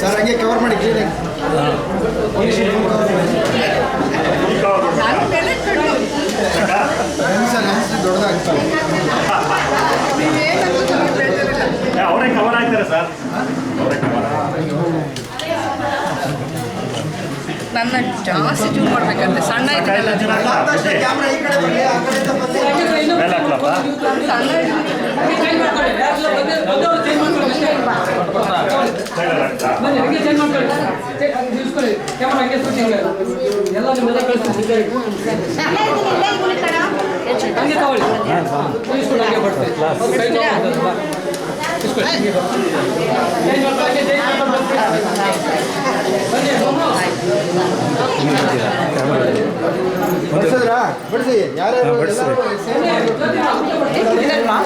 Sir ಹಂಗೆ cover ಮಾಡಿ ಕ್ಲೀನಾಗಿ ಸರ್ ಲೆನ್ಸ್ ದೊಡ್ಡದಾಗ್ತದೆ ಅವರೇ ಕವರ್ ಆಗ್ತಾರೆ ಸರ್ ಅವರೇ ಕವರ್ ನನ್ನ ಜಾಸ್ತಿ ಜೂಮ್ ಮಾಡ್ಬೇಕಂತೆ. ಸಣ್ಣ ಇದ್ದೀನಲ್ಲ ಕ್ಯಾಮ್ರಾ ಈ ಕಡೆ ಬರಲಿ ಆ ಕಡೆಯಿಂದ ಬಂದು ಮೇಲೆ ಹಾಕ್ಲಪ್ಪ ಸಣ್ಣ ಚೇಂಜ್ ಮಾಡ್ಕೊಳ್ಳಿ ಯಾರೆಲ್ಲ ಬಂದೆ ಬಂದವರು ಚೇಂಜ್ ಮಾಡ್ಕೊಳ್ಳಿ ಅಷ್ಟೇ ಸೈಡಲ್ಲಿ ಹಾಕ್ತಾ ಬನ್ನಿ ಹಂಗೆ ಚೇಂಜ್ ಮಾಡ್ಕೊಳ್ಳಿ ಚೇ- ಹಂಗೆ ನಿಲ್ಸ್ಕೊಳ್ಳಿ ಕ್ಯಾಮರಾ ಹಂಗೆ ಶೂಟಿಂಗ್ ಎಲ್ಲ ನಿಮ್ಮೆಲ್ಲ ಕಳಿಸ್ತೀನಿ ಹಂಗೆ ತಗೊಳ್ಳಿ ನಿಲ್ಸ್ಕೊಂಡು ಹಂಗೆ ಬರ್ತೀನಿ ಒಂದು ಕೈ ತಗೊಂಡು ಬಾ. ಇಸ್ಕೊಳ್ಳಿ. ಚೇಂಜ್ ಮಾಡ್ಕೊಳ್ಳಿ ಹಂಗೆ ಚೇಂಜ್ ಮಾಡ್ಕೊಂಡು ಬನ್ನಿ ಬನ್ನಿ ಬಡಿಸಿದ್ರಾ ಬಡಿಸಿ ಯಾರ್ಯಾರು ಎಲ್ಲರೂ ಇದಲ್ವಾ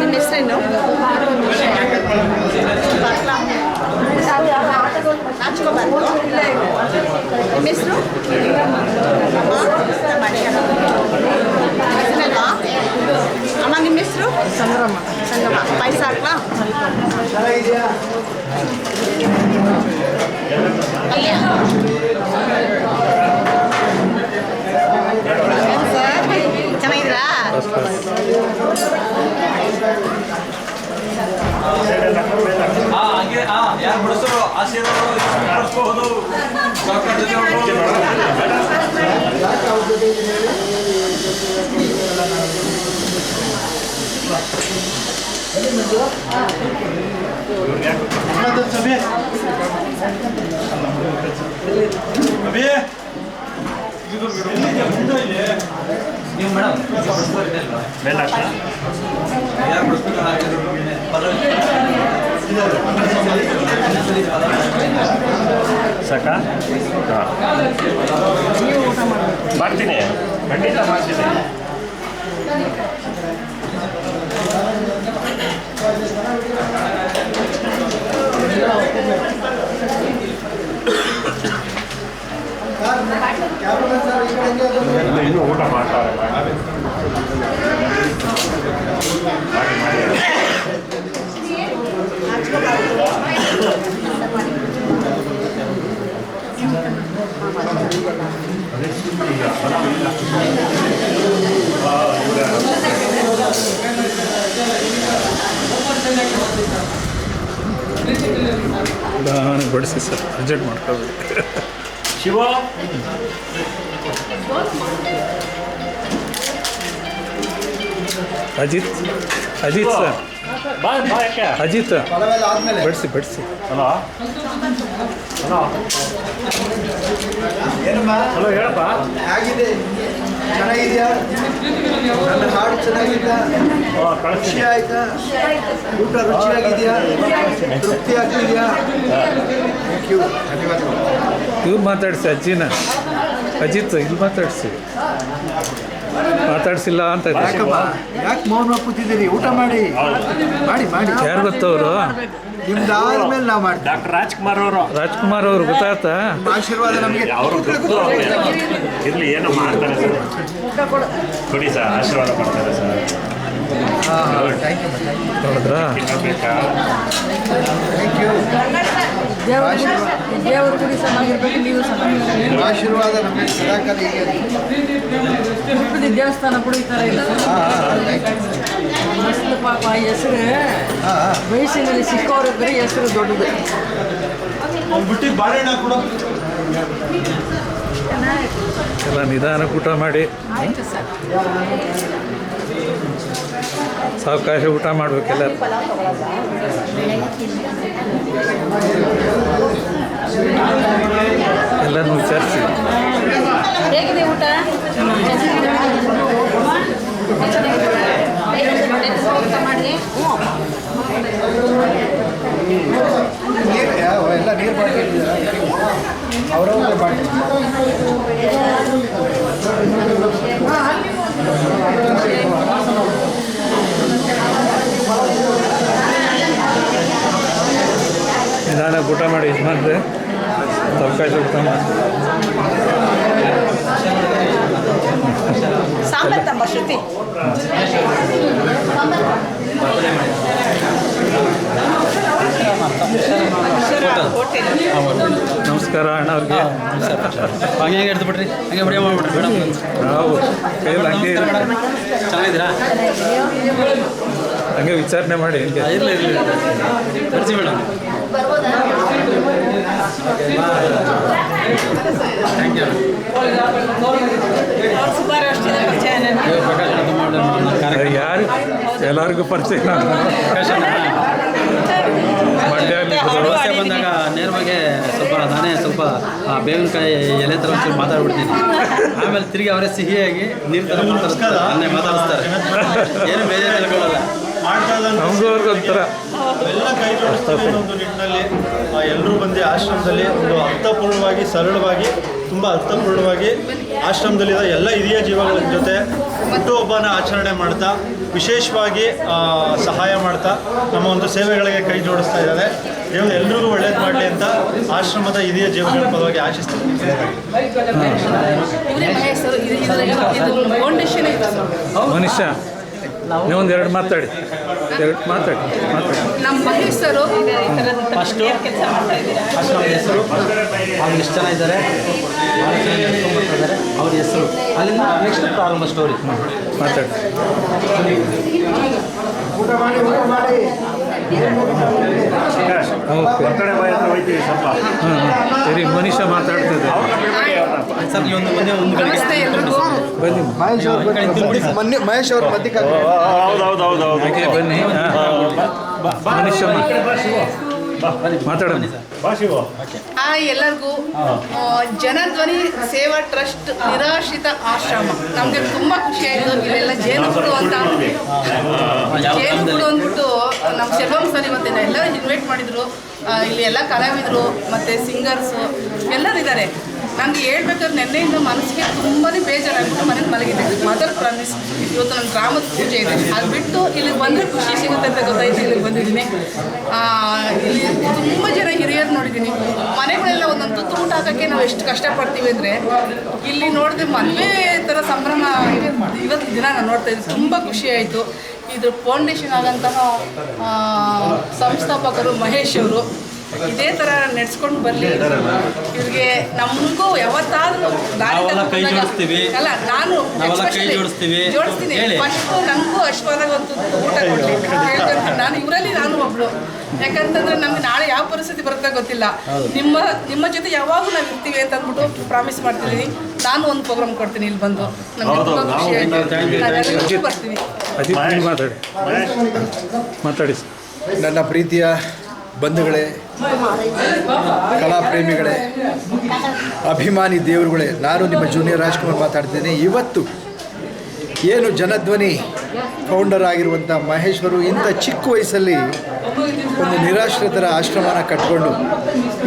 ನಿನ್ನ ಹೆಸರೇನು ನಿಮ್ಮ ಹೆಸರು ಅಮ್ಮ ನಿಮ್ಮ ಹೆಸರು? ಸಂಗ್ರಮ ಸಂಗಮ ಪಾಯಸ ಹಾಕ್ಲಾ ಚೆನ್ನಾಗಿದ್ದೀರಾ? ಸೈಡಲ್ಲಿ ಹಾಕ್ತಾ ಮೇಲೆ ಹಾಕ್ತಾ ಹಾ ಯಾರು ಬಿಡಿಸೋ ಆಶೀರ್ವಾದ ಮಾಡಿಸ್ಬಹುದು ನೀವು ಮೇಡಮ್ ಮೇಲೆ ಹಾಕ್ತಾ ಯಾರು ಬಿಡಿಸ್ಬೇಕು ಸಾಕಾ? ಮಾಡ್ತೀನಿ. ಖಂಡಿತ ಮಾಡ್ತೀನಿ ಕ್ಯಾಮ್ರಾ ಸರ್ ಈ ಕಡೆ ಹಂಗೆ ಎಲ್ಲ ಇನ್ನೂ ಊಟ ಮಾಡ್ತಾರೆ ಮಾಡಿ ಮಾಡಿ ನಿಧಾನಕ್ಕೆ ಬಡಿಸಿ ಸರ್ ಅರ್ಜೆಂಟ್ ಮಾಡ್ಕೋಬೇಕು ಶಿವ? ಅಜಿತ್ ಅಜಿತ್ ಸರ್. ಅಜಿತ್. ಬಡಿಸಿ ಬಡಿಸಿ. ಹಲೋ? ಹಲೋ? ಏನಮ್ಮ? ಹಲೋ ಹೇಳಪ್ಪ. ಹೇಗಿದೆ? ಚೆನ್ನಾಗಿದ್ಯಾ? ನನ್ನ ಹಾಡು ಚೆನ್ನಾಗಿದ್ಯಾ? ಓ ಖುಷಿ ಆಯ್ತಾ? ಊಟ ರುಚಿಯಾಗಿದೆಯಾ? ತೃಪ್ತಿ ಆಗ್ತಿದೆಯಾ ಥ್ಯಾಂಕ್ ಯು ಧನ್ಯವಾದಗಳು ಇವ್ರು ಮಾತಾಡಿಸಿ ಅಜ್ಜಿನ. ಅಜಿತ್ ಇಲ್ಲಿ ಮಾತಾಡಿಸಿ. ಮಾತಾಡ್ಸಿಲ್ಲ ಅಂತ ಯಾಕೆ ಮೌನ ಕೂತಿದ್ದೀರಿ ಊಟ ಮಾಡಿ. ಮಾಡಿ ಮಾಡಿ. ಯಾರು ಗೊತ್ತವರು? ನಿಮ್ದಾದ್ಮೇಲೆ ನಾವು ಮಾಡ್ತೀವಿ. ಡಾಕ್ಟರ್ ರಾಜ್ಕುಮಾರ್ ಅವರು. ರಾಜ್ಕುಮಾರ್ ಅವರು ಗೊತ್ತಾಯ್ತಾ? ಆಶೀರ್ವಾದ ನಮಗೆ ಅವರು ಗೊತ್ತು. ಇರಲಿ ಏನೋ ಮಾಡ್ತಾರೆ ಸರ್. ಕೊಡಿ ಸರ್ ಆಶೀರ್ವಾದ ಮಾಡ್ತಾರೆ ಸರ್. ಥ್ಯಾಂಕ್ ಯು ನೋಡಿದ್ರಾ ತಿನ್ನಬೇಕಾ ಥ್ಯಾಂಕ್ ಯು ದೇವರು ಕುಡಿ ಚೆನ್ನಾಗಿರ್ಬೇಕು ನೀವು ನಿಮ್ಮ ಆಶೀರ್ವಾದ ನಮಗೆ ಸದಾಕಾಲ ಹೀಗೆ ಇರಲಿ. ತಿರುಪತಿ ದೇವಸ್ಥಾನ ಕೂಡ ಈ ಥರ ಇಲ್ಲ. ಹಾ, ಹಾ, ಮಸ್ತ್ ಪಾಪ ಹೆಸರು ಹಾ, ಸಿಕ್ಕವರು ಬರೀ ಹೆಸರು ದೊಡ್ಡದು. ಬಿಟ್ಟು ಬಾಳೆಹಣ್ಣ ಕೂಡ ಎಲ್ಲ ನಿಧಾನ ಕೂಟ ಮಾಡಿ. ಆಯ್ತು ಸರ್. ಸಾವಕಾಶ ಊಟ ಮಾಡಬೇಕೆಲ್ಲ ಎಲ್ಲರನ್ನು ವಿಚಾರಿಸಿ. ಹೇಗಿದೆ ಊಟ? ಎಲ್ಲ ನೀರು ಅವರವ್ರ ಬಾಟ್ಲಿ. ಅವಕಾಶ ಊಟ ಮಾಡಿ ಇದು ಮಾಡಿದೆ ಶ್ರುತಿ. ಹೋಟೆಲ್ ನಮಸ್ಕಾರ ಅಣ್ಣ ಅವ್ರಿಗೆ. ಹಂಗೆ ಹೆಂಗೆ ಹಿಡ್ದು ಬಿಡ್ರಿ ಹಂಗೆ ವಿಡಿಯೋ ಮಾಡ್ಬಿಡ್ರಿ ಮೇಡಮ್ ನಾವು ಕೈಲಿ ಹಂಗೆ. ಚೆನ್ನಾಗಿದ್ದೀರಾ? ಹಂಗೆ ವಿಚಾರಣೆ ಮಾಡಿ ಹಿಂಗೆ. ಇರಲಿ ಇರಲಿ ಬರ್ಸಿ ಮೇಡಮ್. ಯಾರು? ಎಲ್ಲರಿಗೂ ಪರಿಚಯ ಮಂಡ್ಯಲ್ಲಿ ಬಂದಾಗ ನೇರವಾಗಿ ಸ್ವಲ್ಪ ನಾನೇ ಸ್ವಲ್ಪ ಆ, ಬೇವಿನಕಾಯಿ ಎಲೆ ಥರ ಒಂಚೂರು ಮಾತಾಡ್ಬಿಡ್ತೀನಿ. ಆಮೇಲೆ ತಿರುಗಿ ಅವರೇ ಸಿಹಿಯಾಗಿ ನೀರು ಥರ ಮಾತಾಡ್ತಾರೆ. ಅನ್ನೇ ಮಾತಾಡಿಸ್ತಾರೆ. ಏನು ಬೇರೆ ತಿಳ್ಕೊಳ್ಳಲ್ಲ ಒಂಥರ. ಎಲ್ಲ ಕೈ ಜೋಡಿಸ್ತಾರೆ ಒಂದು ನಿಟ್ಟಿನಲ್ಲಿ ಎಲ್ಲರೂ ಬಂದು ಆಶ್ರಮದಲ್ಲಿ ಒಂದು ಅರ್ಥಪೂರ್ಣವಾಗಿ ಸರಳವಾಗಿ ತುಂಬ ಅರ್ಥಪೂರ್ಣವಾಗಿ ಆಶ್ರಮದಲ್ಲಿರೋ ಎಲ್ಲ ಹಿರಿಯ ಜೀವಗಳ ಜೊತೆ ಹುಟ್ಟುಹಬ್ಬನ ಆಚರಣೆ ಮಾಡ್ತಾ ವಿಶೇಷವಾಗಿ ಸಹಾಯ ಮಾಡ್ತಾ ನಮ್ಮ ಒಂದು ಸೇವೆಗಳಿಗೆ ಕೈ ಜೋಡಿಸ್ತಾ ಇದ್ದಾರೆ. ದೇವರು ಎಲ್ರಿಗೂ ಒಳ್ಳೇದು ಮಾಡಲಿ ಅಂತ ಆಶ್ರಮದ ಹಿರಿಯ ಜೀವಗಳ ಪರವಾಗಿ ಆಶಿಸ್ತೀನಿ. ಮನುಷ್ಯ. ನೀವೊಂದು ಎರಡು ಮಾತಾಡಿ. ಎರಡು ಮಾತಾಡಿ ಮಾತಾಡಿ. ನಮ್ಮ ಮಹೇಶ್ ಸರ್ ಫಸ್ಟ್ ಈ ಥರದ ಕೆಲಸ ಮಾಡ್ತಾ ಇದ್ದೀರಾ? ಆಶ್ರಮದ ಹೆಸರು. ಅವ್ರು ಎಷ್ಟು ಜನ ಇದ್ದಾರೆ? ಅವ್ರ ಹೆಸರು. ಅಲ್ಲಿಂದ ನೆಕ್ಸ್ಟ್ ಪ್ರಾರಂಭ ಸ್ಟೋರಿ ಮಾತಾಡಿ. ಓಕೆ. ಸರಿ ಮನುಷ್ಯ ಮಾತಾಡ್ತದೆ ಸರ್ ಈ ಒಂದು ಕಡೆಗೆ ನಮಸ್ತೆ ಎಲ್ರಿಗೂ. ಬನ್ನಿ ಮಹೇಶ್ ಅವರು ಮೊನ್ನೆ ಮಹೇಶ್ ಅವ್ರ ಮಧ್ಯಕ್ಕೆ ಹೌದು ಹೌದು ಹೌದು ಹೌದು ಹಾಗೆ ಬನ್ನಿ ಮನುಷ್ಯ ಮಾತಾಡೋಣ. ಹಾಯ್ ಎಲ್ಲರಿಗೂ ಜನಧ್ವನಿ ಸೇವಾ ಟ್ರಸ್ಟ್ ನಿರಾಶ್ರಿತ ಆಶ್ರಮ. ನಮಗೆ ತುಂಬಾ ಖುಷಿ ಆಯಿತು. ಇಲ್ಲೆಲ್ಲ ಜೇನುಗೂಡು ಅಂತ. ಯಾವ ಜೇನುಗೂಡು ಅಂದ್ಬಿಟ್ಟು ನಮ್ಮ ಶೆಲ್ವಂ ಸರ್ ಇವತ್ತಿನ ಎಲ್ಲರೂ ಇನ್ವೈಟ್ ಮಾಡಿದ್ರು. ಇಲ್ಲಿ ಎಲ್ಲ ಕಲಾವಿದರು ಮತ್ತೆ ಸಿಂಗರ್ಸ್ ಎಲ್ಲರೂ ಇದ್ದಾರೆ. ನನಗೆ ಹೇಳ್ಬೇಕಾದ್ರೆ ನೆನ್ನೆಯಿಂದ ಮನಸ್ಸಿಗೆ ತುಂಬಾ ಬೇಜಾರಾಗ್ಬಿಟ್ಟು ಮನೇಲಿ ಮಲಗಿದೆ ಮದರ್ ಪ್ರಾಮಿಸ್ ಇವತ್ತು ನನ್ನ ಗ್ರಾಮದ ಪೂಜೆ ಇದೆ. ಅದು ಬಿಟ್ಟು ಇಲ್ಲಿಗೆ ಬಂದರೆ ಖುಷಿ ಸಿಗುತ್ತೆ ಅಂತ ಗೊತ್ತಾಯ್ತು ಇಲ್ಲಿಗೆ ಬಂದಿದ್ದೀನಿ. ಇಲ್ಲಿ ತುಂಬ ಜನ ಹಿರಿಯರು ನೋಡಿದ್ದೀನಿ. ಮನೆಗಳೆಲ್ಲ ಒಂದೊಂದು ತುತ್ತು ಊಟ ಹಾಕೋಕ್ಕೆ ನಾವು ಎಷ್ಟು ಕಷ್ಟಪಡ್ತೀವಿ ಅಂದರೆ, ಇಲ್ಲಿ ನೋಡಿದ್ರೆ ಮದುವೆ ಥರ ಸಂಭ್ರಮ ಇವತ್ತು ದಿನ ನಾನು ನೋಡ್ತಾ ಇದ್ದೀನಿ ತುಂಬ ಖುಷಿ ಆಯಿತು. ಇದು ಫೌಂಡೇಶನ್ ಆದಂತಹ ಸಂಸ್ಥಾಪಕರು ಮಹೇಶ್ ಅವರು ಇದೇ ಥರ ನಡೆಸ್ಕೊಂಡು ಬರಲಿ. ಇವ್ರಿಗೆ ನಮಗೂ ಯಾವತ್ತಾದ್ರೂ ದಾರಿ ಕೈ ಜೋಡಿಸ್ತೀವಿ. ಅಲ್ಲ ನಾನು ನಾವೆಲ್ಲ ಕೈ ಜೋಡಿಸ್ತೀವಿ. ಜೋಡಿಸ್ತೀನಿ. ಹೇಳಿ. ಫಸ್ಟು ನನಗೂ ಅಶ್ವಾದಾಗ ಒಂದು ಊಟ ಕೊಡಲಿ. ನಾನು ಇವರಲ್ಲಿ ನಾನು ಒಬ್ಳು. ಯಾಕಂತಂದ್ರೆ ನಮ್ಗೆ ನಾಳೆ ಯಾವ ಪರಿಸ್ಥಿತಿ ಬರುತ್ತೆ ಗೊತ್ತಿಲ್ಲ. ನಿಮ್ಮ ನಿಮ್ಮ ಜೊತೆ ಯಾವಾಗಲೂ ನಾವು ಇರ್ತೀವಿ ಅಂತ ಅಂದ್ಬಿಟ್ಟು ಪ್ರಾಮಿಸ್ ಮಾಡ್ತಿದ್ದೀನಿ. ನಾನು ಒಂದು ಪ್ರೋಗ್ರಾಮ್ ಕೊಡ್ತೀನಿ ಇಲ್ಲಿ ಬಂದು. ನಮಗೆ ಬರ್ತೀವಿ ಮಾತಾಡಿ. ಮಾತಾಡಿ. ನನ್ನ ಪ್ರೀತಿಯ ಬಂಧುಗಳೇ ಕಲಾ ಪ್ರೇಮಿಗಳೇ ಅಭಿಮಾನಿ ದೇವರುಗಳೇ, ನಾನು ನಿಮ್ಮ ಜೂನಿಯರ್ ರಾಜ್ಕುಮಾರ್ ಮಾತಾಡ್ತೇನೆ. ಇವತ್ತು ಏನು ಜನಧ್ವನಿ ಫೌಂಡರ್ ಆಗಿರುವಂಥ ಮಹೇಶ್ವರು ಇಂಥ ಚಿಕ್ಕ ವಯಸ್ಸಲ್ಲಿ ಒಂದು ನಿರಾಶ್ರಿತರ ಆಶ್ರಮನ ಕಟ್ಕೊಂಡು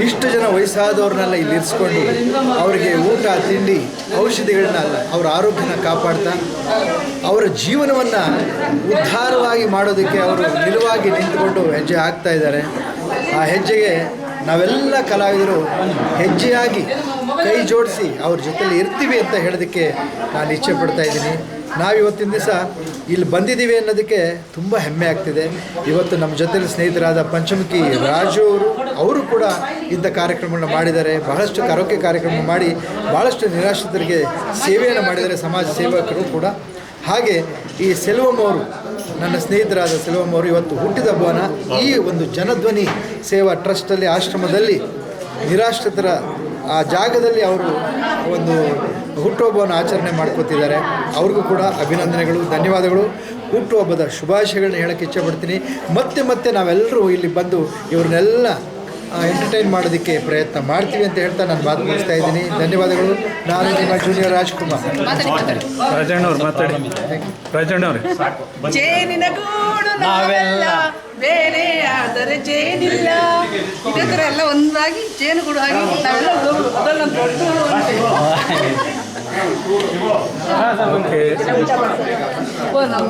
ಇಷ್ಟು ಜನ ವಯಸ್ಸಾದವ್ರನ್ನೆಲ್ಲ ಇಲ್ಲಿ ಇರಿಸ್ಕೊಂಡು ಅವರಿಗೆ ಊಟ, ತಿಂಡಿ, ಔಷಧಿಗಳನ್ನ ಅವರ ಆರೋಗ್ಯನ ಕಾಪಾಡ್ತಾ, ಅವರ ಜೀವನವನ್ನು ಉದ್ಧಾರವಾಗಿ ಮಾಡೋದಕ್ಕೆ ಅವರು ನಿಲುವಾಗಿ ನಿಂತುಕೊಂಡು ಹೆಜ್ಜೆ ಹಾಕ್ತಾ ಇದ್ದಾರೆ. ಆ ಹೆಜ್ಜೆಗೆ ನಾವೆಲ್ಲ ಕಲಾವಿದರು ಹೆಜ್ಜೆಯಾಗಿ ಕೈ ಜೋಡಿಸಿ ಅವ್ರ ಜೊತೆಲಿ ಇರ್ತೀವಿ ಅಂತ ಹೇಳೋದಕ್ಕೆ ನಾನು ಇಚ್ಛೆ ಪಡ್ತಾ ಇದ್ದೀನಿ. ನಾವು ಇವತ್ತಿನ ದಿವಸ ಇಲ್ಲಿ ಬಂದಿದ್ದೀವಿ ಅನ್ನೋದಕ್ಕೆ ತುಂಬ ಹೆಮ್ಮೆ ಆಗ್ತಿದೆ. ಇವತ್ತು ನಮ್ಮ ಜೊತೆಲಿ ಸ್ನೇಹಿತರಾದ ಪಂಚಮುಖಿ ರಾಜು ಅವರು ಅವರು ಕೂಡ ಇಂಥ ಕಾರ್ಯಕ್ರಮಗಳನ್ನ ಮಾಡಿದ್ದಾರೆ. ಬಹಳಷ್ಟು ಆರೋಗ್ಯ ಕಾರ್ಯಕ್ರಮ ಮಾಡಿ ಭಾಳಷ್ಟು ನಿರಾಶ್ರಿತರಿಗೆ ಸೇವೆಯನ್ನು ಮಾಡಿದ್ದಾರೆ. ಸಮಾಜ ಸೇವಕರು ಕೂಡ. ಹಾಗೆ ಈ ಸೆಲ್ವಂ ಅವರು ನನ್ನ ಸ್ನೇಹಿತರಾದ ಸೆಲ್ವಂ ಅವರು ಇವತ್ತು ಹುಟ್ಟಿದ ಹಬ್ಬನ ಈ ಒಂದು ಜನಧ್ವನಿ ಸೇವಾ ಟ್ರಸ್ಟಲ್ಲಿ ಆಶ್ರಮದಲ್ಲಿ ನಿರಾಶ್ರಿತರ ಆ ಜಾಗದಲ್ಲಿ ಅವರು ಒಂದು ಹುಟ್ಟುಹಬ್ಬವನ್ನು ಆಚರಣೆ ಮಾಡ್ಕೋತಿದ್ದಾರೆ. ಅವ್ರಿಗೂ ಕೂಡ ಅಭಿನಂದನೆಗಳು, ಧನ್ಯವಾದಗಳು. ಹುಟ್ಟುಹಬ್ಬದ ಶುಭಾಶಯಗಳನ್ನ ಹೇಳಕ್ಕೆ ಇಚ್ಛೆಪಡ್ತೀನಿ ಮತ್ತೆ ಮತ್ತೆ ನಾವೆಲ್ಲರೂ ಇಲ್ಲಿ ಬಂದು ಇವ್ರನ್ನೆಲ್ಲ ಎಂಟರ್ಟೈನ್ ಮಾಡೋದಕ್ಕೆ ಪ್ರಯತ್ನ ಮಾಡ್ತೀವಿ ಅಂತ ಹೇಳ್ತಾ ನಾನು ಮಾತು ಮುಗಿಸ್ತಾ ಇದ್ದೀನಿ. ಧನ್ಯವಾದಗಳು. ನಾನು ನಿಮ್ಮ ಜೂನಿಯರ್ ರಾಜ್ಕುಮಾರ್. ರಾಜಣ್ಣವ್ರು ಮಾತಾಡಿ. ರಾಜಣ್ಣವ್ರೆ ಜೇನಿನ ಗೂಡು ನಾವೆಲ್ಲ ಬೇರೆ ಆದರೆ ಜೇನಿಲ್ಲ. ಇದೇ ಥರ ಎಲ್ಲ ಒಂದಾಗಿ ಜೇನುಗೂಡು ಆಗಿ ನಾವೆಲ್ಲ ಅದೆಲ್ಲ ದೊಡ್ಡ ಓಕೆ. ಓ, ನಮ್ಮ